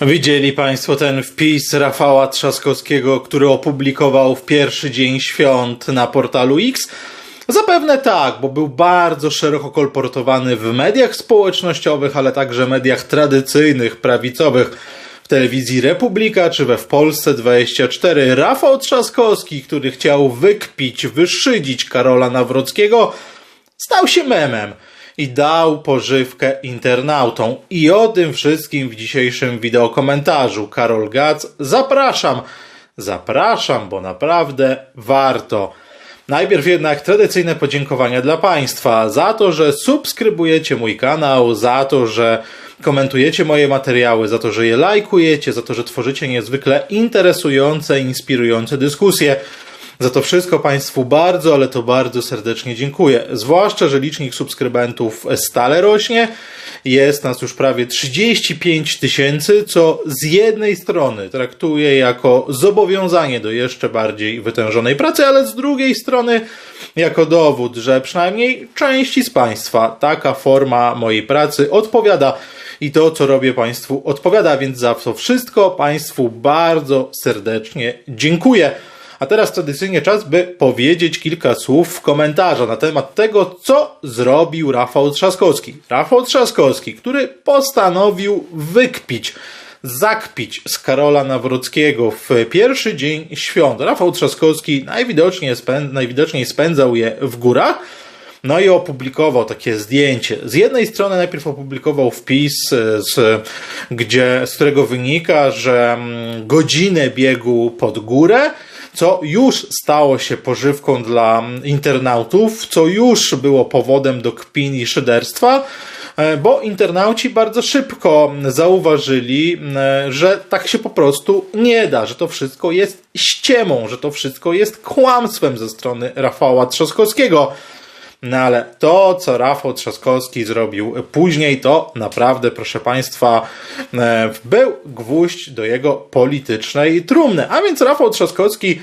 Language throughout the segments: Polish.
Widzieli Państwo ten wpis Rafała Trzaskowskiego, który opublikował w pierwszy dzień świąt na portalu X? Zapewne tak, bo był bardzo szeroko kolportowany w mediach społecznościowych, ale także mediach tradycyjnych, prawicowych. W telewizji Republika czy we w Polsce 24 Rafał Trzaskowski, który chciał wykpić, wyszydzić Karola Nawrockiego, stał się memem i dał pożywkę internautom. I o tym wszystkim w dzisiejszym wideokomentarzu. Karol Gac, zapraszam. Zapraszam, bo naprawdę warto. Najpierw jednak tradycyjne podziękowania dla Państwa za to, że subskrybujecie mój kanał, za to, że komentujecie moje materiały, za to, że je lajkujecie, za to, że tworzycie niezwykle interesujące, inspirujące dyskusje. Za to wszystko Państwu bardzo, ale to bardzo serdecznie dziękuję. Zwłaszcza, że licznik subskrybentów stale rośnie. Jest nas już prawie 35 tysięcy, co z jednej strony traktuję jako zobowiązanie do jeszcze bardziej wytężonej pracy, ale z drugiej strony jako dowód, że przynajmniej części z Państwa taka forma mojej pracy odpowiada i to, co robię Państwu odpowiada, więc za to wszystko Państwu bardzo serdecznie dziękuję. A teraz tradycyjnie czas, by powiedzieć kilka słów w komentarzu na temat tego, co zrobił Rafał Trzaskowski. Rafał Trzaskowski, który postanowił wykpić, zakpić z Karola Nawrockiego w pierwszy dzień świąt. Rafał Trzaskowski najwidoczniej, spęd, najwidoczniej spędzał je w górach. No i opublikował takie zdjęcie. Z jednej strony najpierw opublikował wpis, z, gdzie, z którego wynika, że mm, godzinę biegu pod górę co już stało się pożywką dla internautów, co już było powodem do kpin i szyderstwa, e, bo internauci bardzo szybko zauważyli, e, że tak się po prostu nie da, że to wszystko jest ściemą, że to wszystko jest kłamstwem ze strony Rafała Trzaskowskiego. No ale to, co Rafał Trzaskowski zrobił później, to naprawdę, proszę Państwa, e, był gwóźdź do jego politycznej trumny. A więc Rafał Trzaskowski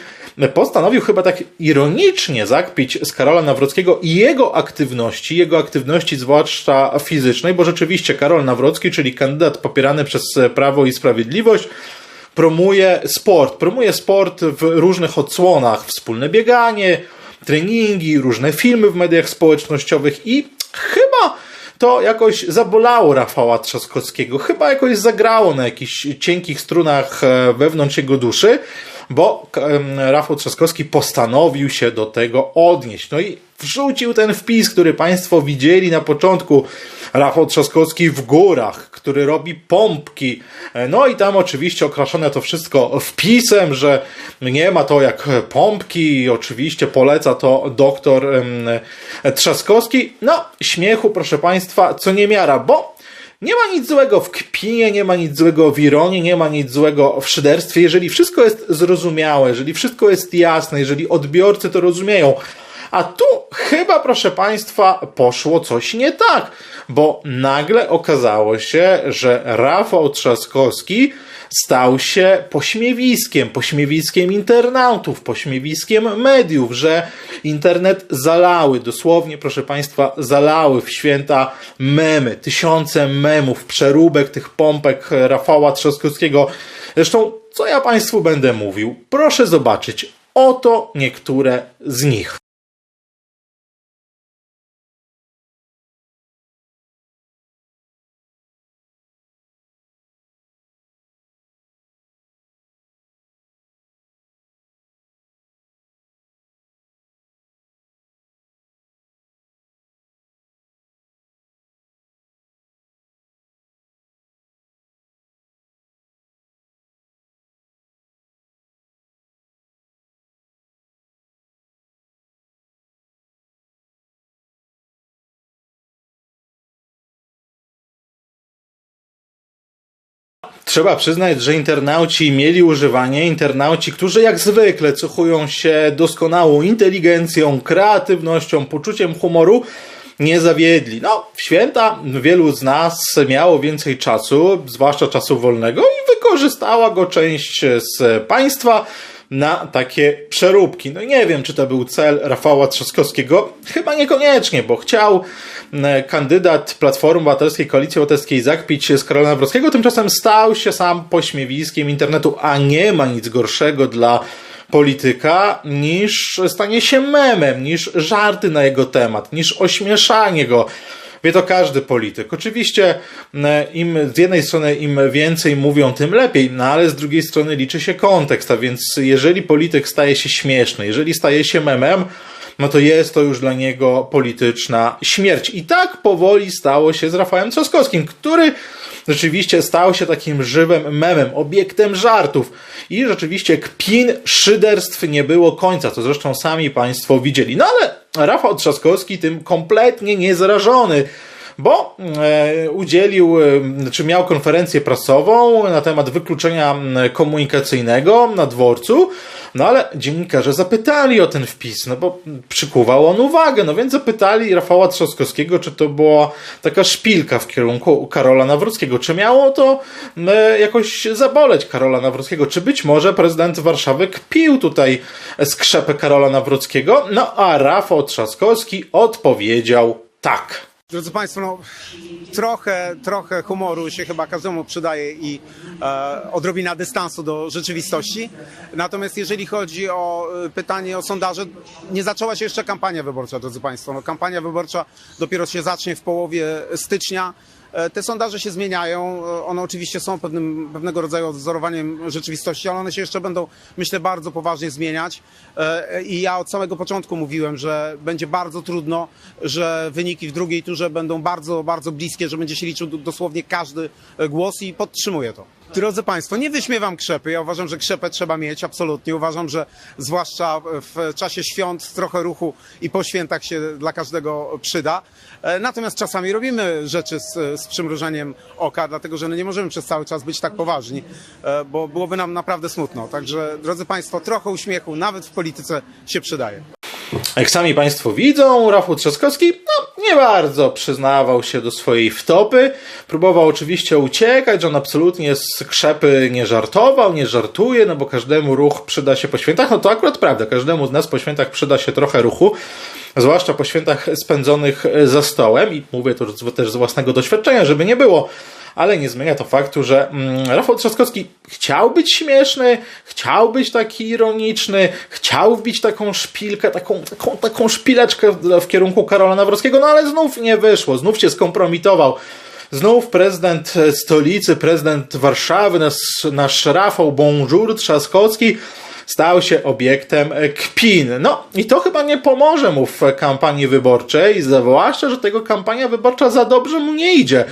postanowił chyba tak ironicznie zakpić z Karola Nawrockiego i jego aktywności, jego aktywności zwłaszcza fizycznej, bo rzeczywiście Karol Nawrocki, czyli kandydat popierany przez Prawo i Sprawiedliwość, promuje sport. Promuje sport w różnych odsłonach. Wspólne bieganie, treningi, różne filmy w mediach społecznościowych i chyba to jakoś zabolało Rafała Trzaskowskiego, chyba jakoś zagrało na jakichś cienkich strunach e, wewnątrz jego duszy, bo Rafał Trzaskowski postanowił się do tego odnieść. No i wrzucił ten wpis, który Państwo widzieli na początku. Rafał Trzaskowski w górach, który robi pompki. No i tam oczywiście okraszone to wszystko wpisem, że nie ma to jak pompki i oczywiście poleca to doktor Trzaskowski. No, śmiechu, proszę Państwa, co nie miara, bo nie ma nic złego w kpinie, nie ma nic złego w ironii, nie ma nic złego w szyderstwie, jeżeli wszystko jest zrozumiałe, jeżeli wszystko jest jasne, jeżeli odbiorcy to rozumieją. A tu chyba, proszę Państwa, poszło coś nie tak, bo nagle okazało się, że Rafał Trzaskowski stał się pośmiewiskiem, pośmiewiskiem internautów, pośmiewiskiem mediów, że internet zalały, dosłownie, proszę Państwa, zalały w święta memy, tysiące memów, przeróbek tych pompek Rafała Trzaskowskiego. Zresztą, co ja Państwu będę mówił? Proszę zobaczyć. Oto niektóre z nich. Trzeba przyznać, że internauci mieli używanie, internauci, którzy jak zwykle cechują się doskonałą inteligencją, kreatywnością, poczuciem humoru, nie zawiedli. No, w święta wielu z nas miało więcej czasu, zwłaszcza czasu wolnego, i wykorzystała go część z Państwa. Na takie przeróbki. No nie wiem, czy to był cel Rafała Trzaskowskiego. Chyba niekoniecznie, bo chciał e, kandydat Platformy Obywatelskiej, Koalicji Obywatelskiej zakpić się z Karola Nawrockiego, tymczasem stał się sam pośmiewiskiem internetu, a nie ma nic gorszego dla polityka niż stanie się memem, niż żarty na jego temat, niż ośmieszanie go. Wie to każdy polityk. Oczywiście e, im z jednej strony im więcej mówią, tym lepiej, no ale z drugiej strony liczy się kontekst, a więc jeżeli polityk staje się śmieszny, jeżeli staje się memem, no to jest to już dla niego polityczna śmierć. I tak powoli stało się z Rafałem Trzaskowskim, który rzeczywiście stał się takim żywym memem, obiektem żartów. I rzeczywiście kpin, szyderstw nie było końca, co zresztą sami Państwo widzieli. No ale Rafał Trzaskowski tym kompletnie niezrażony bo e, udzielił, e, czy miał konferencję prasową na temat wykluczenia komunikacyjnego na dworcu, no ale dziennikarze zapytali o ten wpis, no bo przykuwał on uwagę, no więc zapytali Rafała Trzaskowskiego, czy to była taka szpilka w kierunku Karola Nawrockiego, czy miało to jakoś zaboleć Karola Nawrockiego, czy być może prezydent Warszawy kpił tutaj skrzepę Karola Nawrockiego, no a Rafał Trzaskowski odpowiedział tak. Drodzy Państwo, no, trochę, trochę humoru się chyba każdemu przydaje i e, odrobina dystansu do rzeczywistości. Natomiast jeżeli chodzi o e, pytanie o sondaże, nie zaczęła się jeszcze kampania wyborcza, drodzy Państwo. No, kampania wyborcza dopiero się zacznie w połowie stycznia. E, Te sondaże się zmieniają. E, One oczywiście są pewnym, pewnego rodzaju odwzorowaniem rzeczywistości, ale one się jeszcze będą, myślę, bardzo poważnie zmieniać. E, I ja od samego początku mówiłem, że będzie bardzo trudno, że wyniki w drugiej turze będą bardzo, bardzo bliskie, że będzie się liczył dosłownie każdy głos i podtrzymuję to. Drodzy Państwo, nie wyśmiewam krzepy. Ja uważam, że krzepę trzeba mieć, absolutnie. Uważam, że zwłaszcza w czasie świąt trochę ruchu i po świętach się dla każdego przyda. E, Natomiast czasami robimy rzeczy z, z przymrużeniem oka, dlatego że no nie możemy przez cały czas być tak poważni, e, bo byłoby nam naprawdę smutno. Także, drodzy Państwo, trochę uśmiechu nawet w polityce się przydaje. Jak sami Państwo widzą, Rafał Trzaskowski no, nie bardzo przyznawał się do swojej wtopy. Próbował oczywiście uciekać, on absolutnie z krzepy nie żartował, nie żartuje, no bo każdemu ruch przyda się po świętach. No to akurat prawda, każdemu z nas po świętach przyda się trochę ruchu, zwłaszcza po świętach spędzonych za stołem. I mówię to też z własnego doświadczenia, żeby nie było ale nie zmienia to faktu, że mm, Rafał Trzaskowski chciał być śmieszny, chciał być taki ironiczny, chciał wbić taką szpilkę, taką, taką, taką szpileczkę w, w kierunku Karola Nawrockiego, no ale znów nie wyszło, znów się skompromitował. Znów prezydent stolicy, prezydent Warszawy, nasz, nasz Rafał Bonjour Trzaskowski stał się obiektem kpin. No i to chyba nie pomoże mu w kampanii wyborczej, zwłaszcza, że tego kampania wyborcza za dobrze mu nie idzie.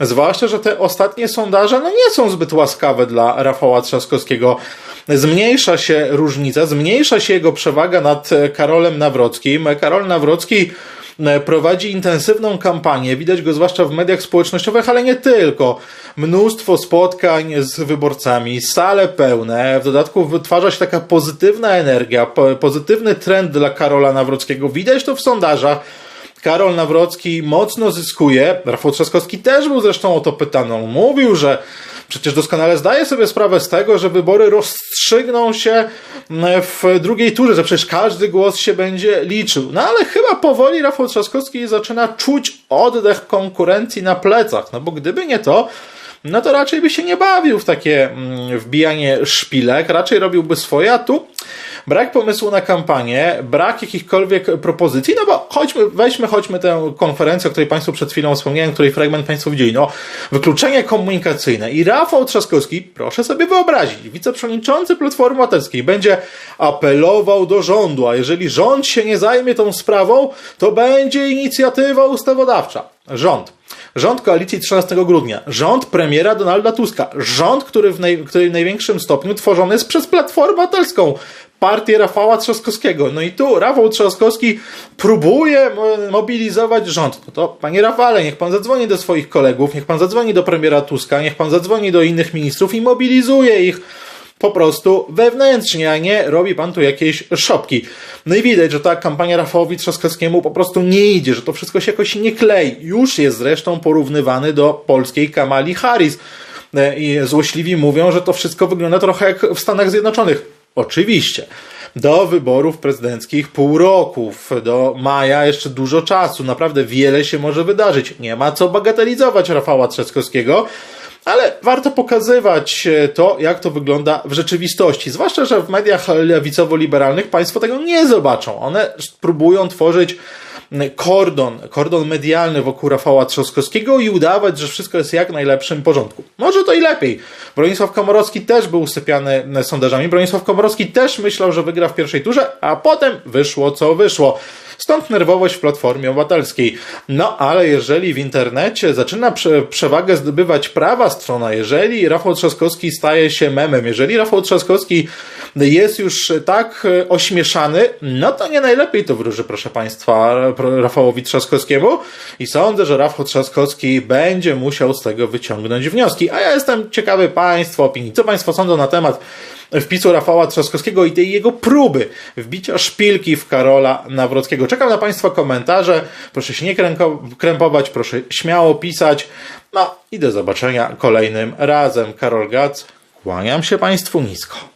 Zwłaszcza, że te ostatnie sondaże no nie są zbyt łaskawe dla Rafała Trzaskowskiego. Zmniejsza się różnica, zmniejsza się jego przewaga nad Karolem Nawrockim. Karol Nawrocki prowadzi intensywną kampanię, widać go zwłaszcza w mediach społecznościowych, ale nie tylko. Mnóstwo spotkań z wyborcami, sale pełne, w dodatku wytwarza się taka pozytywna energia, po- pozytywny trend dla Karola Nawrockiego. Widać to w sondażach. Karol Nawrocki mocno zyskuje. Rafał Trzaskowski też był zresztą o to pytany. On mówił, że przecież doskonale zdaje sobie sprawę z tego, że wybory rozstrzygną się w drugiej turze, że przecież każdy głos się będzie liczył. No ale chyba powoli Rafał Trzaskowski zaczyna czuć oddech konkurencji na plecach. No bo gdyby nie to, no to raczej by się nie bawił w takie mm, wbijanie szpilek, raczej robiłby swoje, a tu brak pomysłu na kampanię, brak jakichkolwiek propozycji, no bo chodźmy, weźmy, chodźmy tę konferencję, o której Państwu przed chwilą wspomniałem, której fragment Państwo widzieli, no, wykluczenie komunikacyjne i Rafał Trzaskowski, proszę sobie wyobrazić, wiceprzewodniczący Platformy Obywatelskiej będzie apelował do rządu, a jeżeli rząd się nie zajmie tą sprawą, to będzie inicjatywa ustawodawcza. Rząd. Rząd koalicji 13 grudnia, rząd premiera Donalda Tuska, rząd, który w, naj, który w największym stopniu tworzony jest przez Platformę Obywatelską, partię Rafała Trzaskowskiego. No i tu Rafał Trzaskowski próbuje mo- mobilizować rząd. No to panie Rafale, niech pan zadzwoni do swoich kolegów, niech pan zadzwoni do premiera Tuska, niech pan zadzwoni do innych ministrów i mobilizuje ich po prostu wewnętrznie, a nie robi pan tu jakieś szopki. No i widać, że ta kampania Rafałowi Trzaskowskiemu po prostu nie idzie, że to wszystko się jakoś nie klei. Już jest zresztą porównywany do polskiej Kamali Harris. E, I złośliwi mówią, że to wszystko wygląda trochę jak w Stanach Zjednoczonych. Oczywiście. Do wyborów prezydenckich pół roku, do maja jeszcze dużo czasu, naprawdę wiele się może wydarzyć. Nie ma co bagatelizować Rafała Trzaskowskiego, ale warto pokazywać e, to, jak to wygląda w rzeczywistości. Zwłaszcza, że w mediach lewicowo-liberalnych Państwo tego nie zobaczą. One próbują tworzyć kordon, kordon medialny wokół Rafała Trzaskowskiego i udawać, że wszystko jest jak najlepszym porządku. Może to i lepiej. Bronisław Komorowski też był usypiany sondażami. Bronisław Komorowski też myślał, że wygra w pierwszej turze, a potem wyszło co wyszło. Stąd nerwowość w Platformie Obywatelskiej. No ale jeżeli w internecie zaczyna prze, przewagę zdobywać prawa strona, jeżeli Rafał Trzaskowski staje się memem, jeżeli Rafał Trzaskowski jest już tak e, ośmieszany, no to nie najlepiej to wróży, proszę Państwa, Rafałowi Trzaskowskiemu i sądzę, że Rafał Trzaskowski będzie musiał z tego wyciągnąć wnioski. A ja jestem ciekawy Państwa opinii. Co Państwo sądzą na temat wpisu Rafała Trzaskowskiego i tej jego próby wbicia szpilki w Karola Nawrockiego. Czekam na Państwa komentarze. Proszę się nie krępować, proszę śmiało pisać. No i do zobaczenia kolejnym razem. Karol Gac, kłaniam się Państwu nisko.